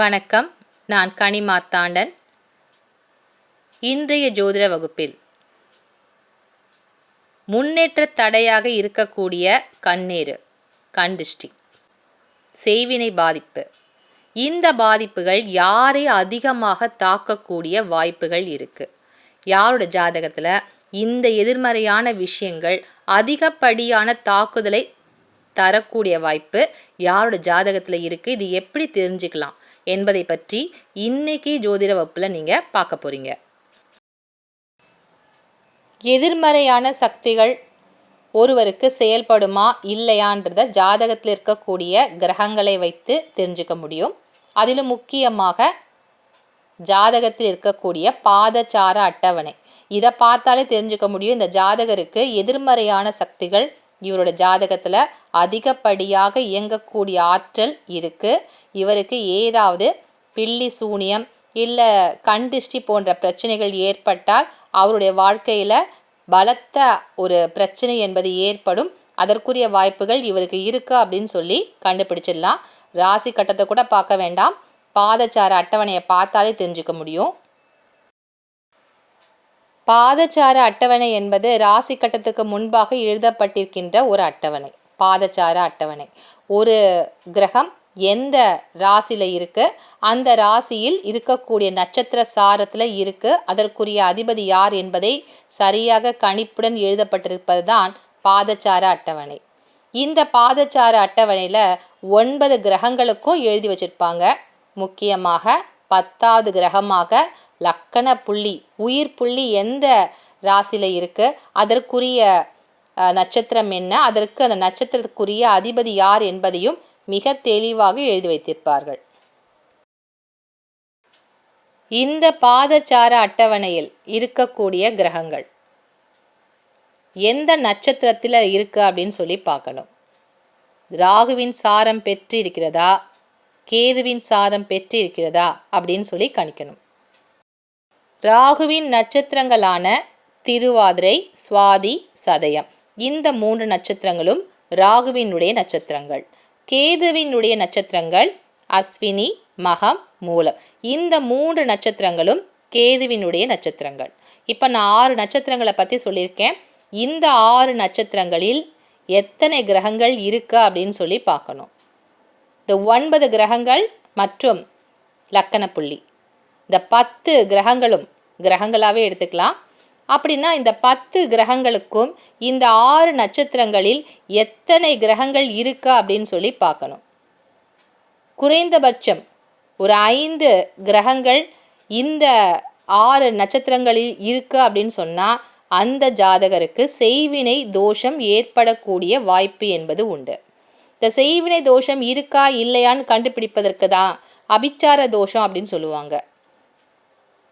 வணக்கம். நான் கனி மார்த்தாண்டன். இன்றைய ஜோதிட வகுப்பில் முன்னேற்ற தடையாக இருக்கக்கூடிய கண்ணீர் கண்டிஷ்டி செய்வினை பாதிப்பு. இந்த பாதிப்புகள் யாரை அதிகமாக தாக்கக்கூடிய வாய்ப்புகள் இருக்குது யாரோட ஜாதகத்தில் இந்த எதிர்மறையான விஷயங்கள் அதிகப்படியான தாக்குதலை தரக்கூடிய வாய்ப்பு யாரோட ஜாதகத்தில் இருக்குது இது எப்படி தெரிஞ்சுக்கலாம்? என்பதை பற்றி இன்னைக்கு ஜோதிட வகுப்பில் நீங்கள் பார்க்க போகிறீங்க எதிர்மறையான சக்திகள் ஒருவருக்கு செயல்படுமா இல்லையான்றத ஜாதகத்தில் இருக்கக்கூடிய கிரகங்களை வைத்து தெரிஞ்சுக்க முடியும். அதிலும் முக்கியமாக ஜாதகத்தில் இருக்கக்கூடிய பாதச்சார அட்டவணை. இதை பார்த்தாலே தெரிஞ்சுக்க முடியும். இந்த ஜாதகருக்கு எதிர்மறையான சக்திகள் இவரோட ஜாதகத்தில் அதிகப்படியாக இயங்கக்கூடிய ஆற்றல் இருக்குது இவருக்கு ஏதாவது பில்லி சூனியம் இல்லை கண்டிஷ்டி போன்ற பிரச்சனைகள் ஏற்பட்டால் அவருடைய வாழ்க்கையில் பலத்த ஒரு பிரச்சனை என்பது ஏற்படும். அதற்குரிய வாய்ப்புகள் இவருக்கு இருக்கு அப்படின்னு சொல்லி கண்டுபிடிச்சிடலாம். ராசி கட்டத்தை கூட பார்க்க வேண்டாம். பாதச்சார அட்டவணையை பார்த்தாலே தெரிஞ்சுக்க முடியும். பாதச்சார அட்டவணை என்பது ராசி கட்டத்துக்கு முன்பாக எழுதப்பட்டிருக்கின்ற ஒரு அட்டவணை. பாதச்சார அட்டவணை. ஒரு கிரகம் எந்த ராசியில் இருக்குது அந்த ராசியில் இருக்கக்கூடிய நட்சத்திர சாரத்தில் இருக்குது அதற்குரிய அதிபதி யார் என்பதை சரியாக கணிப்புடன் எழுதப்பட்டிருப்பது தான் பாதச்சார அட்டவணை. இந்த பாதச்சார அட்டவணையில் ஒன்பது கிரகங்களுக்கும் எழுதி வச்சுருப்பாங்க. முக்கியமாக பத்தாவது கிரகமாக லக்கண புள்ளி உயிர் புள்ளி எந்த ராசியில் இருக்குது அதற்குரிய நட்சத்திரம் என்ன? அதற்கு அந்த நட்சத்திரத்துக்குரிய அதிபதி யார் என்பதையும் மிக தெளிவாக எழுதி வைத்திருப்பார்கள். இந்த பாதச்சார அட்டவணையில் இருக்கக்கூடிய கிரகங்கள் எந்த நட்சத்திரத்தில் இருக்கு அப்படின்னு சொல்லி பார்க்கணும். ராகுவின் சாரம் பெற்று இருக்கிறதா கேதுவின் சாரம் பெற்று இருக்கிறதா அப்படின்னு சொல்லி கணிக்கணும். ராகுவின் நட்சத்திரங்களான திருவாதிரை சுவாதி சதயம். இந்த மூன்று நட்சத்திரங்களும் ராகுவினுடைய நட்சத்திரங்கள். கேதுவினுடைய நட்சத்திரங்கள் அஸ்வினி மகம் மூலம். இந்த மூன்று நட்சத்திரங்களும் கேதுவினுடைய நட்சத்திரங்கள். இப்போ நான் ஆறு நட்சத்திரங்களை பற்றி சொல்லியிருக்கேன். இந்த ஆறு நட்சத்திரங்களில் எத்தனை கிரகங்கள் இருக்கு அப்படின்னு சொல்லி பார்க்கணும். இந்த ஒன்பது கிரகங்கள் மற்றும் லக்கணப்புள்ளி. இந்த பத்து கிரகங்களும் கிரகங்களாகவே எடுத்துக்கலாம். அப்படின்னா இந்த பத்து கிரகங்களுக்கும் இந்த ஆறு நட்சத்திரங்களில் எத்தனை கிரகங்கள் இருக்கா அப்படின்னு சொல்லி பார்க்கணும். குறைந்தபட்சம் ஒரு ஐந்து கிரகங்கள் இந்த ஆறு நட்சத்திரங்களில் இருக்கு அப்படின்னு சொன்னால் அந்த ஜாதகருக்கு செய்வினை தோஷம் ஏற்படக்கூடிய வாய்ப்பு என்பது உண்டு. இந்த செய்வினை தோஷம் இருக்கா இல்லையான்னு கண்டுபிடிப்பதற்கு தான் அபிச்சார தோஷம் அப்படின்னு சொல்லுவாங்க.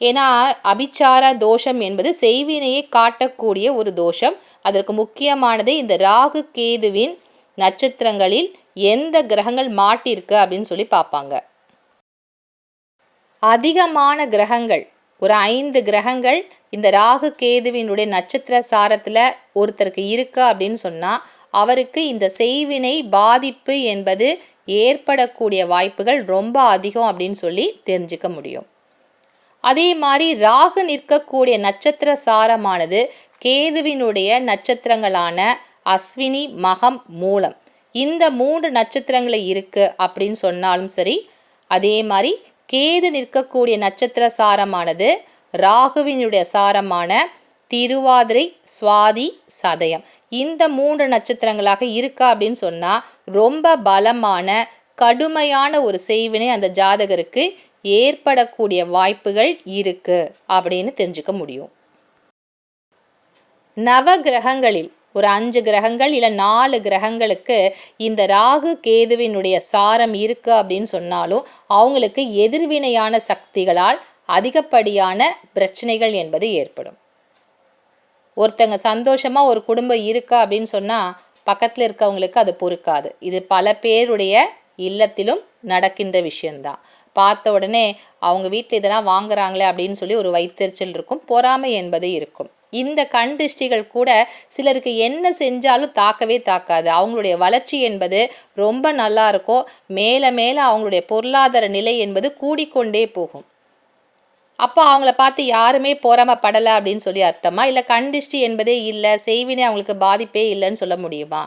ஏன்னா அபிச்சார தோஷம் என்பது செய்வினையை காட்டக்கூடிய ஒரு தோஷம். அதற்கு முக்கியமானது இந்த ராகு கேதுவின் நட்சத்திரங்களில் எந்த கிரகங்கள் மாட்டிருக்கு அப்படின்னு சொல்லி பார்ப்பாங்க. அதிகமான கிரகங்கள் ஒரு ஐந்து கிரகங்கள் இந்த ராகு கேதுவினுடைய நட்சத்திர சாரத்தில் ஒருத்தருக்கு இருக்கு அப்படின்னு சொன்னால் அவருக்கு இந்த செய்வினை பாதிப்பு என்பது ஏற்படக்கூடிய வாய்ப்புகள் ரொம்ப அதிகம் அப்படின்னு சொல்லி தெரிஞ்சுக்க முடியும். அதே மாதிரி ராகு நிற்கக்கூடிய நட்சத்திர சாரமானது கேதுவினுடைய நட்சத்திரங்களான அஸ்வினி மகம் மூலம். இந்த மூன்று நட்சத்திரங்களை இருக்குது அப்படின்னு சொன்னாலும் சரி அதே மாதிரி கேது நிற்கக்கூடிய நட்சத்திர சாரமானது ராகுவினுடைய சாரமான திருவாதிரை சுவாதி சதயம். இந்த மூன்று நட்சத்திரங்களாக இருக்கா அப்படின்னு சொன்னால் ரொம்ப பலமான கடுமையான ஒரு செய்வினை அந்த ஜாதகருக்கு ஏற்படக்கூடிய வாய்ப்புகள் இருக்குது அப்படின்னு தெரிஞ்சுக்க முடியும். நவ கிரகங்களில் ஒரு அஞ்சு கிரகங்கள் இல்லை நாலு கிரகங்களுக்கு இந்த ராகு கேதுவினுடைய சாரம் இருக்குது அப்படின்னு சொன்னாலும் அவங்களுக்கு எதிர்வினையான சக்திகளால் அதிகப்படியான பிரச்சனைகள் என்பது ஏற்படும். ஒருத்தங்க சந்தோஷமாக ஒரு குடும்பம் இருக்கா அப்படின்னு சொன்னால் பக்கத்தில் இருக்கவங்களுக்கு அது பொறுக்காது. இது பல பேருடைய இல்லத்திலும் நடக்கின்ற விஷயந்தான் பார்த்த உடனே அவங்க வீட்டில் இதெல்லாம் வாங்குறாங்களே அப்படின்னு சொல்லி ஒரு வைத்தறிச்சல் இருக்கும். பொறாமை என்பது இருக்கும். இந்த கண் திருஷ்டிகள் கூட சிலருக்கு என்ன செஞ்சாலும் தாக்கவே தாக்காது. அவங்களுடைய வளர்ச்சி என்பது ரொம்ப நல்லா இருக்கும். மேலே மேலே அவங்களுடைய பொருளாதார நிலை என்பது கூடிக்கொண்டே போகும். அப்போ அவங்கள பார்த்து யாருமே பொறாமப்படலை அப்படின்னு சொல்லி அர்த்தமா? இல்லை கண்டிஷ்டி என்பதே இல்லை. செய்வினை அவங்களுக்கு பாதிப்பே இல்லைன்னு சொல்ல முடியுமா?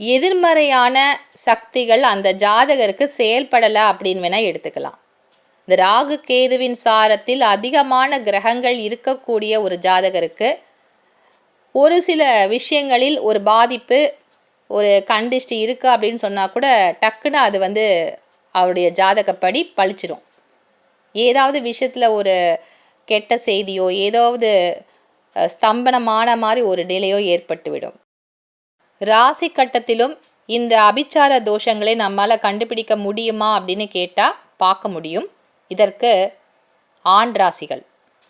எதிர்மறையான சக்திகள் அந்த ஜாதகருக்கு செயல்படலை அப்படின்னு வேணால் எடுத்துக்கலாம். இந்த ராகு கேதுவின் சாரத்தில் அதிகமான கிரகங்கள் இருக்கக்கூடிய ஒரு ஜாதகருக்கு ஒரு சில விஷயங்களில் ஒரு பாதிப்பு ஒரு கண்டிஷ்டி இருக்குது அப்படின்னு சொன்னால் கூட டக்குன்னு அது வந்து அவருடைய ஜாதகப்படி பழிச்சிடும் ஏதாவது விஷயத்தில் ஒரு கெட்ட செய்தியோ ஏதாவது ஸ்தம்பனமான மாதிரி ஒரு நிலையோ ஏற்பட்டுவிடும். ராசி கட்டத்திலும் இந்த அபிச்சார தோஷங்களை நம்மால் கண்டுபிடிக்க முடியுமா அப்படின்னு கேட்டால் பார்க்க முடியும். இதற்கு ஆண் ராசிகள்.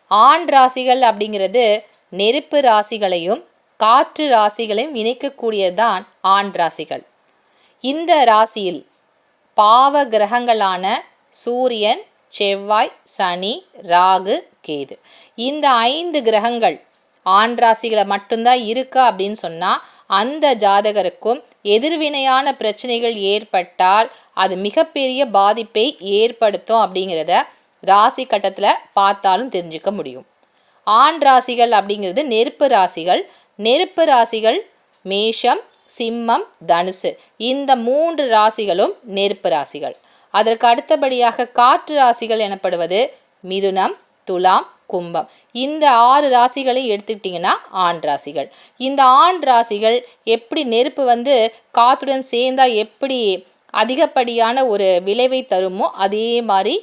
ஆண் ராசிகள் அப்படிங்கிறது நெருப்பு ராசிகளையும் காற்று ராசிகளையும் இணைக்கக்கூடியதுதான் ஆண் ராசிகள். இந்த ராசியில் பாவ கிரகங்களான சூரியன் செவ்வாய் சனி ராகு கேது. இந்த ஐந்து கிரகங்கள் ஆண் ராசிகளை மட்டும்தான் இருக்கா அப்படின்னு சொன்னால் அந்த ஜாதகருக்கும் எதிர்வினையான பிரச்சனைகள் ஏற்பட்டால் அது மிகப்பெரிய பாதிப்பை ஏற்படுத்தும் அப்படிங்கிறத ராசி கட்டத்தில் பார்த்தாலும் தெரிஞ்சுக்க முடியும். ஆண் ராசிகள் அப்படிங்கிறது நெருப்பு ராசிகள். நெருப்பு ராசிகள் மேஷம் சிம்மம் தனுசு. இந்த மூன்று ராசிகளும் நெருப்பு ராசிகள். அதற்கு அடுத்தபடியாக காற்று ராசிகள் எனப்படுவது மிதுனம் துலாம் கும்பம். இந்த ஆறு ராசிகளை எடுத்துக்கிட்டிங்கன்னா ஆண் ராசிகள். இந்த ஆண் ராசிகள் எப்படி நெருப்பு வந்து காற்றுடன் சேர்ந்தால் எப்படி அதிகப்படியான ஒரு விளைவை தருமோ அதே மாதிரி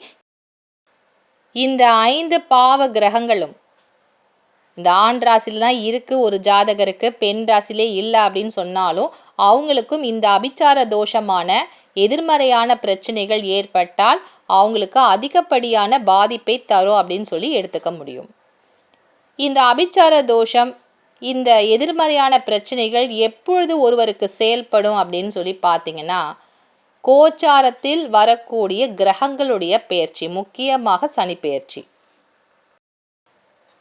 இந்த ஐந்து பாவ கிரகங்களும் இந்த ஆண் ராசியில் தான் இருக்குது ஒரு ஜாதகருக்கு பெண் ராசிலே இல்லை அப்படின்னு சொன்னாலும் அவங்களுக்கும் இந்த அபிச்சார தோஷமான எதிர்மறையான பிரச்சனைகள் ஏற்பட்டால் அவங்களுக்கு அதிகப்படியான பாதிப்பை தரும் அப்படின்னு சொல்லி எடுத்துக்க முடியும். இந்த அபிச்சார தோஷம் இந்த எதிர்மறையான பிரச்சனைகள் எப்பொழுது ஒருவருக்கு செயல்படும் அப்படின்னு சொல்லி பார்த்தீங்கன்னா கோச்சாரத்தில் வரக்கூடிய கிரகங்களுடைய பெயர்ச்சி முக்கியமாக சனி பெயர்ச்சி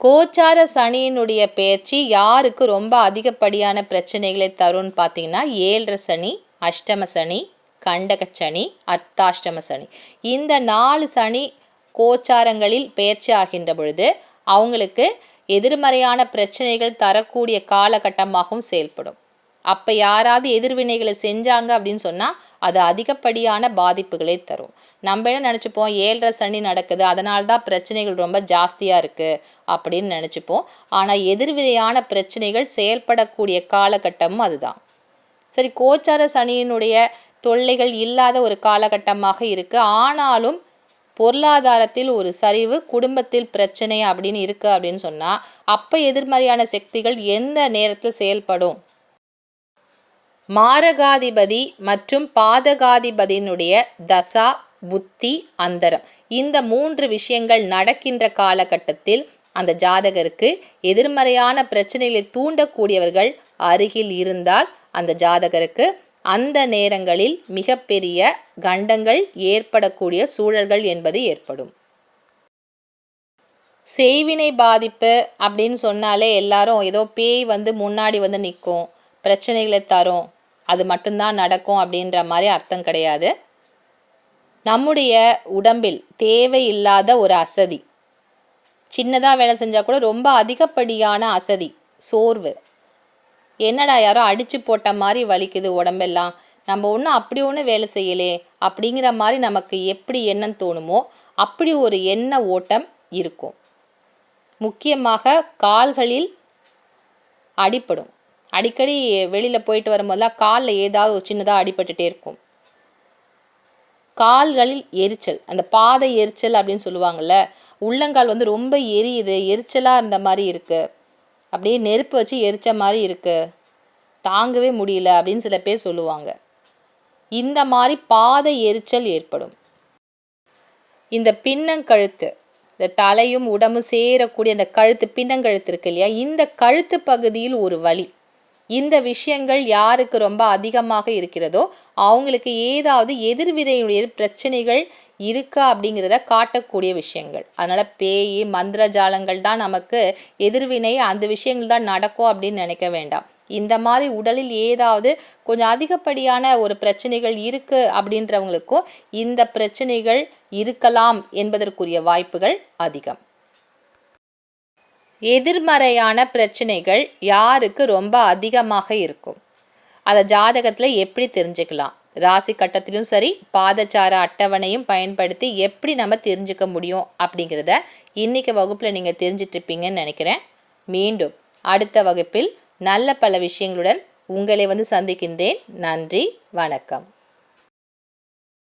கோச்சார சனியினுடைய பெயர்ச்சி யாருக்கு ரொம்ப அதிகப்படியான பிரச்சனைகளை தரும்னு பார்த்தீங்கன்னா ஏழரை சனி அஷ்டம சனி கண்டக சனி அர்த்தாஷ்டம சனி. இந்த நாலு சனி கோச்சாரங்களில் பயிற்சி ஆகின்ற பொழுது அவங்களுக்கு எதிர்மறையான பிரச்சனைகள் தரக்கூடிய காலகட்டமாகவும் செயல்படும். அப்போ யாராவது எதிர்வினைகளை செஞ்சாங்க அப்படின்னு சொன்னால் அது அதிகப்படியான பாதிப்புகளை தரும். நம்ம என்ன நினச்சிப்போம் ஏழரை சனி நடக்குது அதனால தான் பிரச்சனைகள் ரொம்ப ஜாஸ்தியாக இருக்குது அப்படின்னு நினச்சிப்போம். ஆனால் எதிர்வினையான பிரச்சனைகள் செயல்படக்கூடிய காலகட்டமும் அதுதான். சரி கோச்சார சனியினுடைய தொல்லைகள் இல்லாத ஒரு காலகட்டமாக இருக்குது ஆனாலும் பொருளாதாரத்தில் ஒரு சரிவு குடும்பத்தில் பிரச்சனை அப்படின்னு இருக்குது அப்படின்னு சொன்னால் அப்போ எதிர்மறையான சக்திகள் எந்த நேரத்தில் செயல்படும்? மாரகாதிபதி மற்றும் பாதகாதிபதியினுடைய தசா புத்தி அந்தரம். இந்த மூன்று விஷயங்கள் நடக்கின்ற காலகட்டத்தில் அந்த ஜாதகருக்கு எதிர்மறையான பிரச்சனைகளை தூண்டக்கூடியவர்கள் அருகில் இருந்தால் அந்த ஜாதகருக்கு அந்த நேரங்களில் மிகப்பெரிய கண்டங்கள் ஏற்படக்கூடிய சூழல்கள் என்பது ஏற்படும். செய்வினை பாதிப்பு அப்படின்னு சொன்னாலே எல்லாரும் ஏதோ பேய் வந்து முன்னாடி வந்து நிற்கும் பிரச்சனைகளை தரும் அது மட்டும்தான் நடக்கும் அப்படின்ற மாதிரி அர்த்தம் கிடையாது. நம்முடைய உடம்பில் தேவையில்லாத ஒரு அசதி சின்னதாக வேலை செஞ்சால் கூட ரொம்ப அதிகப்படியான அசதி சோர்வு. என்னடா யாரோ அடித்து போட்ட மாதிரி வலிக்குது உடம்பெல்லாம். நம்ம ஒன்றும் அப்படி ஒன்றும் வேலை செய்யலே. அப்படிங்கிற மாதிரி நமக்கு எப்படி எண்ணம் தோணுமோ அப்படி ஒரு எண்ண ஓட்டம் இருக்கும். முக்கியமாக கால்களில் அடிப்படும் அடிக்கடி வெளியில் போயிட்டு வரும்போதெல்லாம் காலில் ஏதாவது ஒரு சின்னதாக அடிபட்டுட்டே இருக்கும். கால்களில் எரிச்சல். அந்த பாதை எரிச்சல் அப்படின்னு சொல்லுவாங்கள்ல உள்ளங்கால் வந்து ரொம்ப எரியுது எரிச்சலாக இருந்த மாதிரி இருக்குது அப்படியே நெருப்பு வச்சு எரிச்ச மாதிரி இருக்குது தாங்கவே முடியல அப்படின்னு சில பேர் சொல்லுவாங்க. இந்த மாதிரி பாதை எரிச்சல் ஏற்படும். இந்த பின்னங்கழுத்து இந்த தலையும் உடம்பும் சேரக்கூடிய அந்த கழுத்து பின்னங்கழுத்து இருக்கு இல்லையா? இந்த கழுத்து பகுதியில் ஒரு வலி. இந்த விஷயங்கள் யாருக்கு ரொம்ப அதிகமாக இருக்கிறதோ அவங்களுக்கு ஏதாவது எதிர்வினையுடைய பிரச்சனைகள் இருக்கா அப்படிங்கிறத காட்டக்கூடிய விஷயங்கள். அதனால் பேய் மந்திர ஜாலங்கள் தான் நமக்கு எதிர்வினை அந்த விஷயங்கள் தான் நடக்கும் அப்படின்னு நினைக்க வேண்டாம். இந்த மாதிரி உடலில் ஏதாவது கொஞ்சம் அதிகப்படியான ஒரு பிரச்சனைகள் இருக்குது அப்படின்றவங்களுக்கும் இந்த பிரச்சனைகள் இருக்கலாம் என்பதற்குரிய வாய்ப்புகள் அதிகம். எதிர்மறையான பிரச்சனைகள் யாருக்கு ரொம்ப அதிகமாக இருக்கும்? அதை ஜாதகத்தில் எப்படி தெரிஞ்சுக்கலாம்? ராசி கட்டத்திலும் சரி பாதச்சார அட்டவணையும் பயன்படுத்தி எப்படி நம்ம தெரிஞ்சுக்க முடியும் அப்படிங்கிறத இன்றைக்கி வகுப்பில் நீங்கள் தெரிஞ்சிட்ருப்பீங்கன்னு நினைக்கிறேன். மீண்டும் அடுத்த வகுப்பில் நல்ல பல விஷயங்களுடன் உங்களை வந்து சந்திக்கின்றேன். நன்றி வணக்கம்.